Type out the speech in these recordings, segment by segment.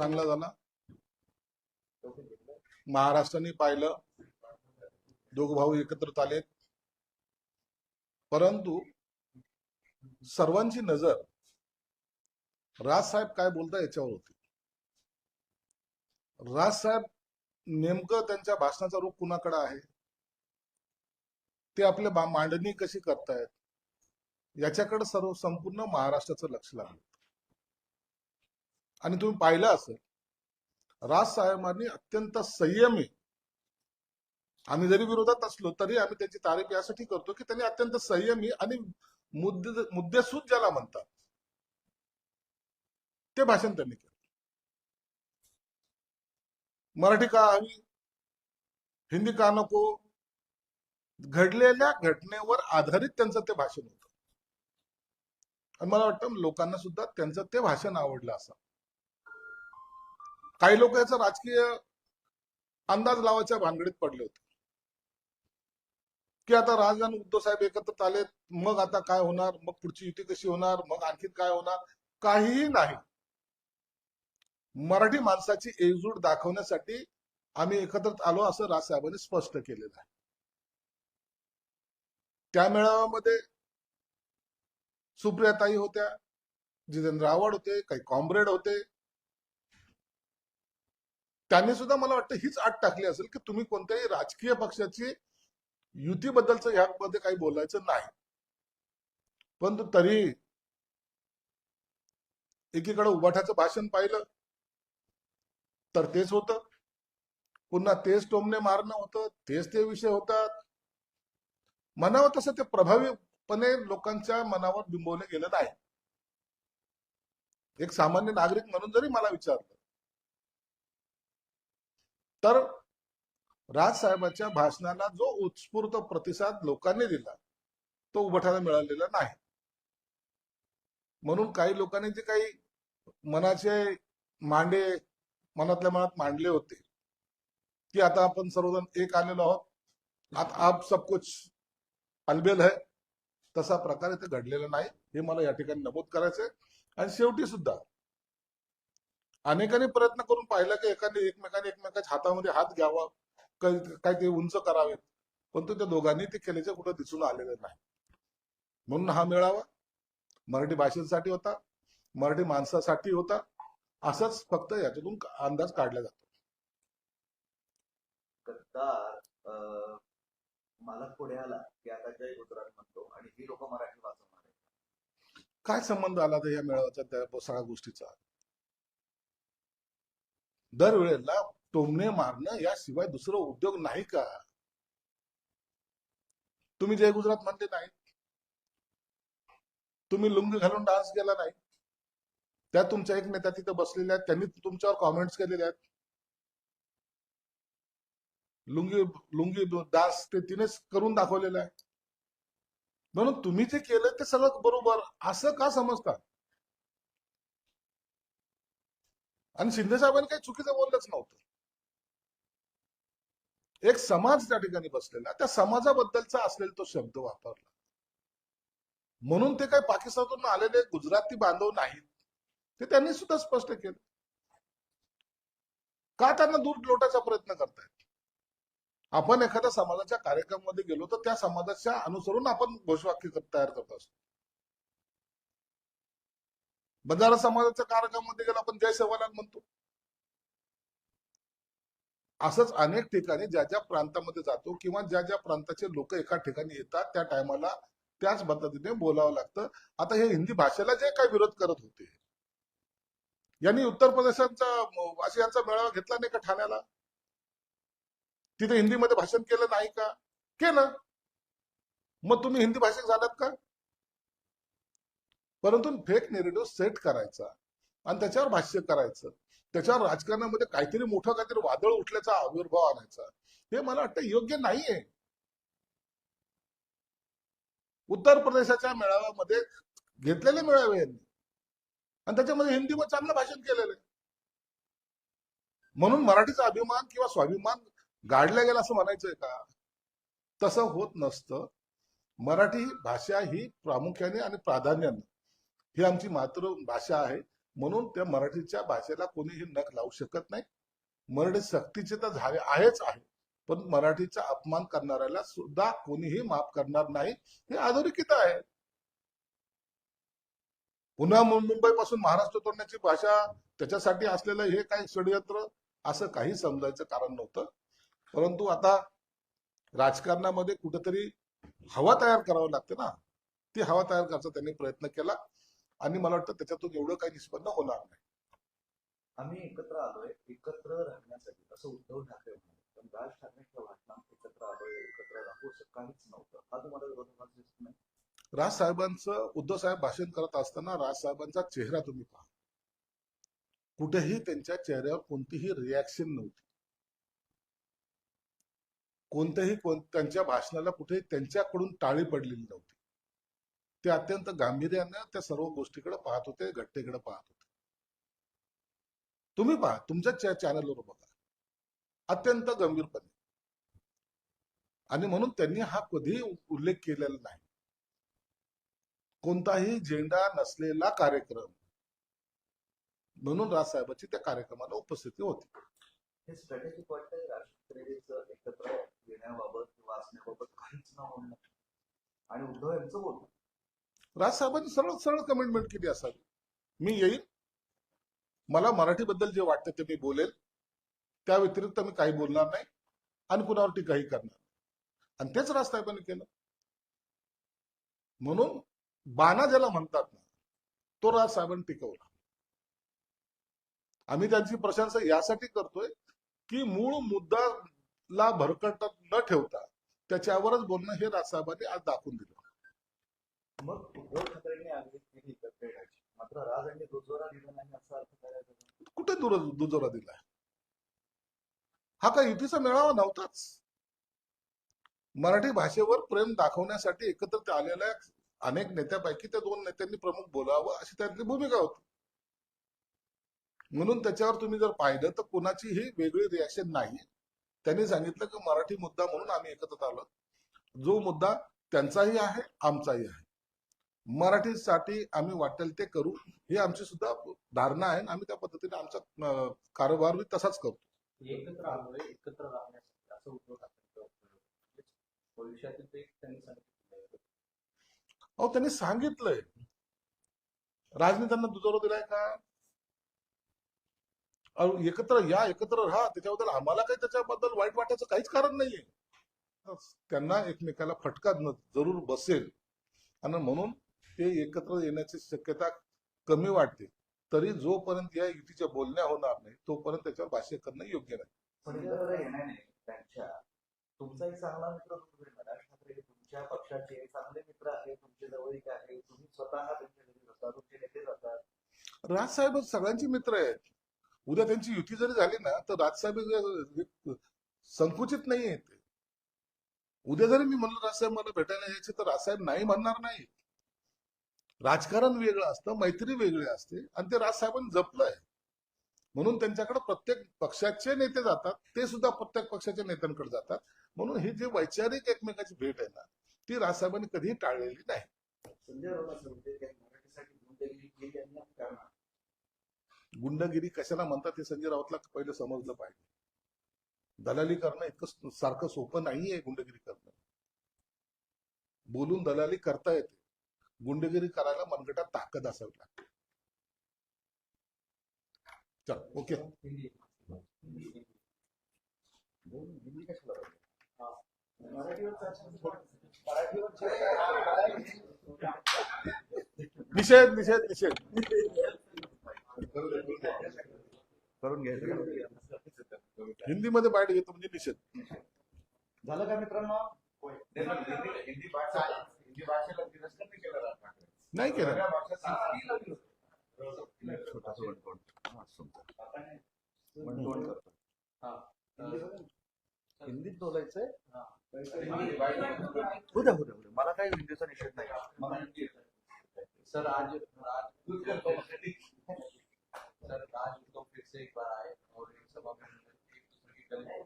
चांगला झाला. महाराष्ट्राने पाहिलं. दोघ भाऊ एकत्र आलेत. परंतु सर्वांची नजर राज साहेब काय बोलता याच्यावर होती. राजसाहेब नेमकं त्यांच्या भाषणाचा रूप कुणाकडे आहे? ते आपले मांडणी कशी करतायत? याच्याकडे सर्व संपूर्ण महाराष्ट्राचं लक्ष लागलं. आणि तुम्ही पाहिलं असेल राजसाहेबांनी अत्यंत संयमी आम्ही जरी विरोधात असलो तरी आम्ही त्याची तारीफ यासाठी करतो की त्यांनी अत्यंत संयमी आणि मुद्दे मुद्देसूद ज्याला म्हणतात ते भाषण त्यांनी केलं. मराठी का हवी? हिंदी का नको? घडलेल्या घटनेवर आधारित त्यांचं ते भाषण होतं. आणि मला वाटतं लोकांना सुद्धा त्यांचं ते भाषण आवडलं असं काही लोक याचा राजकीय अंदाज लावायच्या भानगडीत पडले होते. की आता राज आणि उद्धव साहेब एकत्र आले मग आता काय होणार? मग पुढची युती कशी होणार? मग आणखी काय होणार? काहीही नाही. मराठी माणसाची एकजूट दाखवण्यासाठी आम्ही एकत्र आलो असं राजसाहेबांनी स्पष्ट केलेलं आहे. त्या मेळाव्यामध्ये सुप्रियाताई होत्या जितेंद्र आव्हाड होते काही कॉम्रेड होते त्यांनी सुद्धा मला वाटतं हीच आट टाकली असेल की तुम्ही कोणत्याही राजकीय पक्षाची युतीबद्दलचं ह्यामध्ये काही बोलायचं नाही. परंतु तरी एकीकडे उभाठाचं भाषण पाहिलं तर तेच होतं. पुन्हा तेच टोमणे मारणं होतं तेच ते विषय होतात. मनावर तसं ते प्रभावीपणे लोकांच्या मनावर बिंबवलं गेलं नाही. एक सामान्य नागरिक म्हणून जरी मला विचारलं तर राजसाहेबांच्या भाषणाला जो उत्स्फूर्त प्रतिसाद लोकांनी दिला तो उभठाला मिळालेला नाही. म्हणून काही लोकांनी जे काही मनाचे मांडे मनातल्या मनात मांडले होते की आता आपण सर्वजण एक आलेलो आहोत. आता आप सब कुछ अलबेल है तसा प्रकार इथे घडलेला नाही हे मला या ठिकाणी नमूद करायचंय. आणि शेवटी सुद्धा अनेकांनी प्रयत्न करून पाहिला की एकाने एकमेकाने एकमेकाच्या हातामध्ये हात घ्यावा काही काही ते उंच करावेत. परंतु त्या दोघांनी ते केल्याचं कुठं दिसून आलेलं नाही. म्हणून हा मेळावा मराठी भाषेसाठी होता मराठी माणसासाठी होता. असंच फक्त याच्यातून अंदाज काढला जातो. गद्दार मला पुढे आला की आता जय गुजरात म्हणतो आणि ही लोक मराठी वाचवणार. काय संबंध आला तर या मेळाव्याचा त्या सगळ्या गोष्टीचा? दरवेळेला टोमणे मारणं याशिवाय दुसरं उद्योग नाही का? तुम्ही जय गुजरात म्हणते नाही. तुम्ही लुंगी घालून डान्स केला नाही. त्या तुमच्या एक नेत्या तिथे बसलेल्या आहेत. त्यांनी तुमच्यावर कॉमेंट्स केलेल्या आहेत. लुंगी लुंगी डान्स ते तिनेच करून दाखवलेलं आहे. म्हणून तुम्ही जे केलं ते सगळं बरोबर. असं का समजता? आणि शिंदे साहेबांनी काही चुकीचं बोललंच नव्हतं. एक समाज त्या ठिकाणी बसलेला त्या समाजाबद्दलचा असलेला तो शब्द वापरला. म्हणून ते काही पाकिस्तानातून आलेले गुजराती बांधव नाहीत ते त्यांनी सुद्धा स्पष्ट केलं. का त्यांना दूर लोटायचा प्रयत्न करतायत? आपण एखाद्या समाजाच्या कार्यक्रमामध्ये गेलो तर त्या समाजाच्या अनुसरून आपण घोषवाक्य तयार करत असतो. बंजारा समाजाच्या कार्यक्रमामध्ये गेलो आपण जय सेवालाल म्हणतो. असंच अनेक ठिकाणी ज्या ज्या प्रांतामध्ये जातो किंवा ज्या ज्या प्रांताचे लोक एका ठिकाणी येतात त्या टायमाला त्याच पद्धतीने बोलावं लागतं. आता हे हिंदी भाषेला जे काही विरोध करत होते यांनी उत्तर प्रदेशांचा असे यांचा मेळावा घेतला नाही का ठाण्याला? तिथे हिंदीमध्ये भाषण केलं नाही का? केलं. मग तुम्ही हिंदी भाषिक झालात का? परंतु फेक नेरेटिव्ह सेट करायचा आणि त्याच्यावर भाष्य करायचं. त्याच्यावर राजकारणामध्ये काहीतरी मोठं काहीतरी वादळ उठल्याचा आविर्भाव आणायचा. हे मला वाटतं योग्य नाहीये. उत्तर प्रदेशाच्या मेळाव्यामध्ये घेतलेले मेळावे यांनी. आणि त्याच्यामध्ये हिंदीवर चांगलं भाषण केलेलं आहे. म्हणून मराठीचा अभिमान किंवा स्वाभिमान गाडला गेला असं म्हणायचंय का? तसं होत नसतं. मराठी भाषा ही प्रामुख्याने आणि प्राधान्याने ही आमची मातृभाषा आहे. म्हणून त्या मराठीच्या भाषेला कोणीही नख लावू शकत नाही. मराठी सक्तीचे तर झाले आहेच आहे. पण मराठीचा अपमान करणाऱ्याला सुद्धा कोणीही माफ करणार नाही. हे अधोरेखित आहे. पुन्हा मुंबई पासून महाराष्ट्र तोडण्याची भाषा त्याच्यासाठी असलेलं हे काही षडयंत्र असं काही समजायचं कारण नव्हतं. परंतु आता राजकारणामध्ये कुठेतरी हवा तयार करावं लागते ना. ती हवा तयार करायचा त्यांनी प्रयत्न केला. आणि मला वाटतं त्याच्यातून एवढं काही निष्पन्न होणार नाही. आम्ही एकत्र आलोय एकत्र राहण्यासाठी. असं उद्धव ठाकरे म्हणाले. पण राज ठाकरेंच्या भाषणात एकत्र आलोय एकत्र राहू असं काहीच नव्हतं. हा तुम्हाला विरोधाभास दिसत नाही? राज साहेबांचं उद्धव साहेब भाषण करत असताना राज साहेबांचा चेहरा तुम्ही पहा कुठेही त्यांच्या चेहऱ्यावर कोणतीही रिॲक्शन नव्हती. कोणत्याही कोण- त्यांच्या भाषणाला कुठेही त्यांच्याकडून टाळी पडलेली नव्हती. ते अत्यंत गांभीर्यानं त्या सर्व गोष्टीकडे पाहत होते घटनेकडे पाहत होते. तुम्ही पहा तुमच्या चॅनलवर बघा. अत्यंत गंभीरपणे. आणि म्हणून त्यांनी हा कधी उल्लेख केलेला नाही. कोणताही झेंडा नसलेला कार्यक्रम. म्हणून राजसाहेबांची त्या कार्यक्रमाला उपस्थिती होती. हे एकत्र येण्याबाबत किंवा असण्याबाबत काहीच न होणं. आणि उद्धव यांचं बोलणं. राजसाहेबांनी सरळ सरळ कमिटमेंट केली असावी. मी येईन. मला मराठीबद्दल जे वाटतं ते मी बोलेल. त्या व्यतिरिक्त मी काही बोलणार नाही आणि कुणावर टीकाही करणार आणि तेच राजसाहेबांनी केलं. म्हणून बाणा ज्याला म्हणतात ना तो राजसाहेबांनी टिकवला. आम्ही त्यांची प्रशंसा यासाठी करतोय की मूळ मुद्दाला भरकटत न ठेवता त्याच्यावरच बोलणं हे राजसाहेबांनी आज दाखवून दिलं. मग उद्धव ठाकरेंनी आग्रह केली एकत्र येण्याची मात्र राज यांनी दुजोरा दिला नाही असा अर्थ करायचा कुठे दुर दुजोरा दिलाय? हा काय युतीचा मेळावा नव्हताच? मराठी भाषेवर प्रेम दाखवण्यासाठी एकत्र आलेल्या अनेक नेत्यापैकी त्या दोन नेत्यांनी प्रमुख बोलावं अशी त्यातली भूमिका होती. म्हणून त्याच्यावर तुम्ही जर पाहिलं तर कोणाचीही वेगळी रिॲक्शन नाही. त्यांनी सांगितलं की मराठी मुद्दा म्हणून आम्ही एकत्र आलो. जो मुद्दा त्यांचाही आहे आमचाही आहे. मराठीसाठी आम्ही वाटेल ते करू. ही आमची सुद्धा धारणा आहे आणि आम्ही त्या पद्धतीने आमचा अं, कारभार तसाच करतो. सांगितलं अहो त्यांनी सांगितलंय. राजनी त्यांना दुजोरा दिलाय का? एकत्र या एकत्र राहा. त्याच्याबद्दल आम्हाला काही त्याच्याबद्दल वाईट वाटायचं काहीच कारण नाहीये. त्यांना एकमेकाला फटका जरूर बसेल. आणि म्हणून ते एकत्र येण्याची शक्यता कमी वाटते. तरी जोपर्यंत या युतीच्या बोलण्या होणार नाही तोपर्यंत त्याच्यावर भाष्य करणं योग्य नाही. तुमचा एक चांगला मित्र. राज ठाकरे हे तुमच्या पक्षाचे चांगले मित्र आहे तुमचे जवळीक आहे तुम्ही स्वतः त्यांच्या घरी जाता तुमचे नेते जातात राजसाहेब सगळ्यांचे मित्र आहेत. उद्या त्यांची युती जरी झाली ना तर राजसाहेब हे संकुचित नाही आहेत. उद्या जरी मी म्हणलं राजसाहेब मला भेटायला यायचे तर राजसाहेब नाही म्हणणार नाही. राजकारण वेगळं असतं मैत्री वेगळी असते आणि ते राजसाहेबांनी जपलंय. म्हणून त्यांच्याकडे प्रत्येक पक्षाचे नेते जातात ते सुद्धा प्रत्येक पक्षाच्या नेत्यांकडे जातात. म्हणून ही जी वैचारिक एकमेकाची भेट आहे ना ती राजसाहेबांनी कधीही टाळलेली नाही. गुंडगिरी कशाला म्हणतात हे संजय राऊतला पहिलं समजलं पाहिजे. दलाली करणं इतकं सारखं सोपं नाहीये गुंडगिरी करणं. बोलून दलाली करता येते. गुंडगिरी करायला मनगटात ताकद असावी लागते. चल ओके. निषेध निषेध निषेध. करून घ्यायचं हिंदीमध्ये बाईट घेतो म्हणजे निषेध. झालं का मित्रांनो? हिंदी तिरस्कार नाही केला छोटासा हा. हिंदीत बोलायचंय. मला काही हिंदीचा निषेध नाही. मला हिंदी येतं. सर आज आज सर आज उद्धव फिर से एक बार आए और एक सभा में एक दूसरे की गले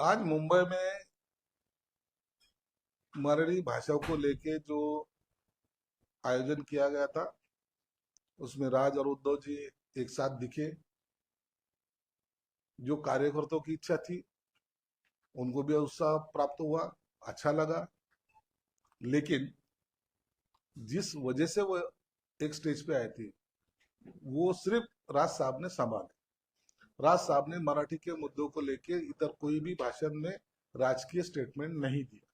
आज मुंबई में मराठी भाषा को लेके जो आयोजन किया गया था, उसमें राज और उद्धव जी एक साथ दिखे। जो कार्यकर्ताओं की इच्छा थी, उनको भी उत्साह प्राप्त हुआ अच्छा लगा। लेकिन जिस वजह से वो एक स्टेज पे आए थे, वो सिर्फ़ राज साहब ने संभाले। राज साहब ने मराठी के मुद्दों को लेके इधर कोई भी भाषण में राजकीय स्टेटमेंट नहीं दिया।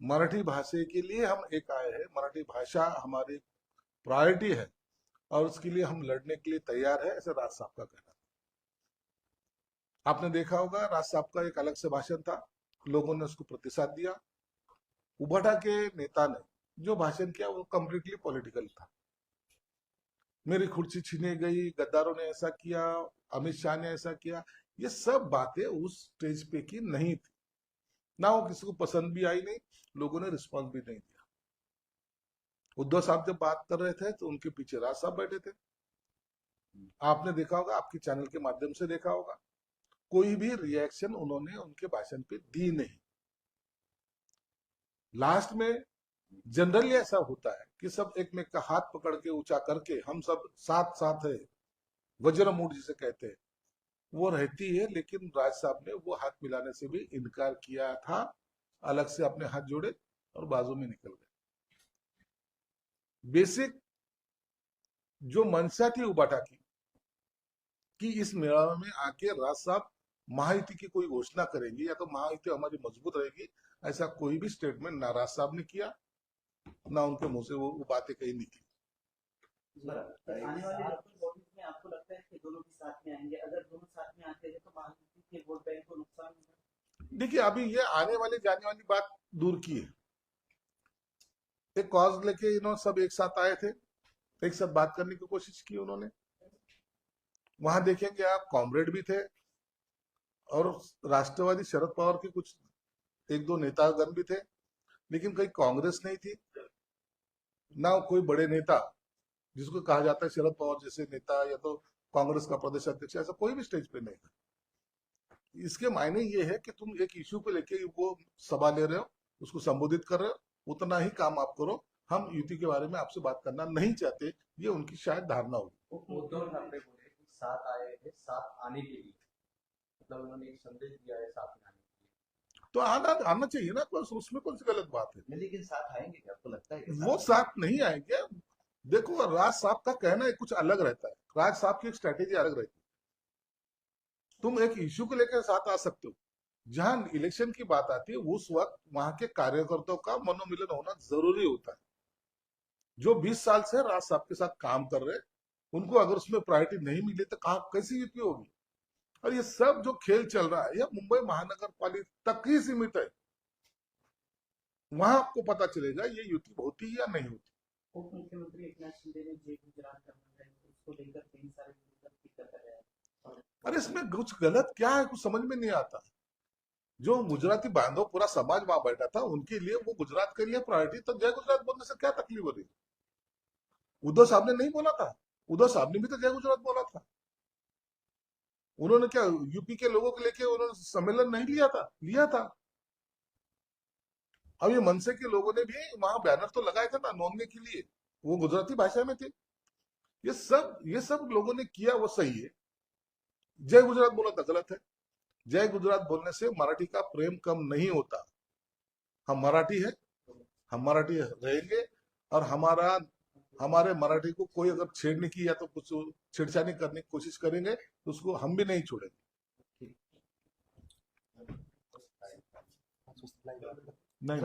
मराठी भाषा के लिए हम एक आए हैं। मराठी भाषा हमारी प्रायोरिटी है और उसके लिए हम लड़ने के लिए तैयार है, ऐसा राज साहब का कहना आपने देखा होगा, राज साहब का एक अलग से भाषण था। लोगों ने उसको प्रतिसाद दिया। उभटा के नेता ने जो भाषण किया, वो कम्प्लीटली पॉलिटिकल था। मेरी कुर्सी छीनी गई, गद्दारों ने ऐसा किया, अमित शाह ने ऐसा किया। ये सब बातें उस स्टेज पे की नहीं थी। ना वो किसी को पसंद भी आई नहीं, लोगों ने रिस्पॉन्स भी नहीं दिया। उद्धव साहब जब बात कर रहे थे तो उनके पीछे राज साहब बैठे थे। आपने देखा होगा, आपके चैनल के माध्यम से देखा होगा। कोई भी रिएक्शन उन्होंने उनके भाषण पे दी नहीं। लास्ट में जनरली ऐसा होता है। कि सब एक में का हाथ पकड़ के, ऊँचा करके हम सब साथ साथ है। वज्र मूड जिसे कहते हैं। वो रहती है, लेकिन राज साहब ने वो हाथ मिलाने से भी इनकार किया था। अलग से अपने हाथ जोड़े और बाजू में निकल गए। बेसिक जो मंशा थी उबाटा की, कि इस मेला में आके राज साहब महायुति की कोई घोषणा करेंगे या तो महायुति हमारी मज़बूत रहेगी, ऐसा कोई भी स्टेटमेंट ना राज साहब ने किया। ना उनके मुँह से वो, वो बातें कहीं निकली। बरं. आने वाले में आपको लगता है कि दोनों भी साथ में आएँगे? अगर दोनों साथ में आते हैं तो महायुति के वोट बैंक को नुकसान देखिए अभी ये आने वाले जाने वाली बात दूर की है। एक कॉज लेके इन्होंने सब एक साथ आए थे। एक साथ बात करने की कोशिश की उन्होंने। वहाँ देखेंगे आप कॉमरेड भी थे और राष्ट्रवादी शरद पवार के कुछ एक दो नेतागण भी थे। लेकिन कहीं कांग्रेस नहीं थी। ना कोई बड़े नेता, जिसको कहा जाता है शरद पवार जैसे नेता या तो कांग्रेस का प्रदेश अध्यक्ष, ऐसा कोई भी स्टेज पे नहीं था इसके मायने ये है कि तुम एक इश्यू को लेके वो सभा ले रहे हो, उसको संबोधित कर रहे हो, उतना ही काम आप करो। हम युति के बारे में आपसे बात करना नहीं चाहते, ये उनकी शायद धारणा होगी। उद्धव ठाकरे बोले साथ आए हैं, साथ आने के लिए। मतलब उन्होंने एक संदेश दिया है साथ आने तो आना आना चाहिए ना बस उसमें कौन सी गलत बात है? लेकिन साथ आएँगे क्या? आपको लगता है वो साथ? नहीं आएँगे। देखो राज साहब का कहना कुछ अलग रहता है। राज साहब की एक स्ट्रेटेजी अलग रहती है। तुम एक इश्यू को लेकर साथ आ सकते हो। जहाँ इलेक्शन की बात आती है उस वक्त वहाँ के कार्यकर्ताओं का मनोमिलन होना ज़रूरी होता है। जो 20 साल से राज साहब के साथ काम कर रहे उनको अगर उसमें प्रायोरिटी नहीं मिली तो कहा कैसी युति होगी? और ये सब जो खेल चल रहा है यह मुंबई महानगर पालिका तक ही सीमित है। वहाँ आपको पता चलेगा ये युति होती है या नहीं होती। उप मुख्यमंत्री एकनाथ शिंदे ने जय गुजरात का है उसको लेकर कई सारे विरोधक टीका कर रहे और अरे इसमें कुछ गलत क्या है कुछ समझ में नहीं आता। जो गुजराती बांधव पूरा समाज वहाँ बैठा था उनके लिए वो गुजरात के लिए प्रायोरिटी तो जय गुजरात बोलने से क्या तकलीफ़ हो रही? उद्धव साहब ने नहीं बोला था। उद्धव साहब ने भी तो जय गुजरात बोला था। उन्होंने क्या, यूपी के लोगों को लेके उन्होंने सम्मेलन नहीं लिया था? लिया था। अब ये मनसे के लोगों ने भी वहाँ बैनर तो लगाए थे ना, नोंदने के लिए। वो गुजराती भाषा में थे। ये सब ये सब लोगों ने किया, वो सही है। जय गुजरात बोला था गलत है। जय गुजरात बोलने से मराठी का प्रेम कम नहीं होता। हम मराठी है, हम मराठी रहेंगे और हमारा हमारे मराठी को कोई अगर छेड़ने की या तो कुछ छेड़छाड़ी करने की कोशिश करेंगे तो उसको हम भी नहीं छोड़ेंगे। नहीं।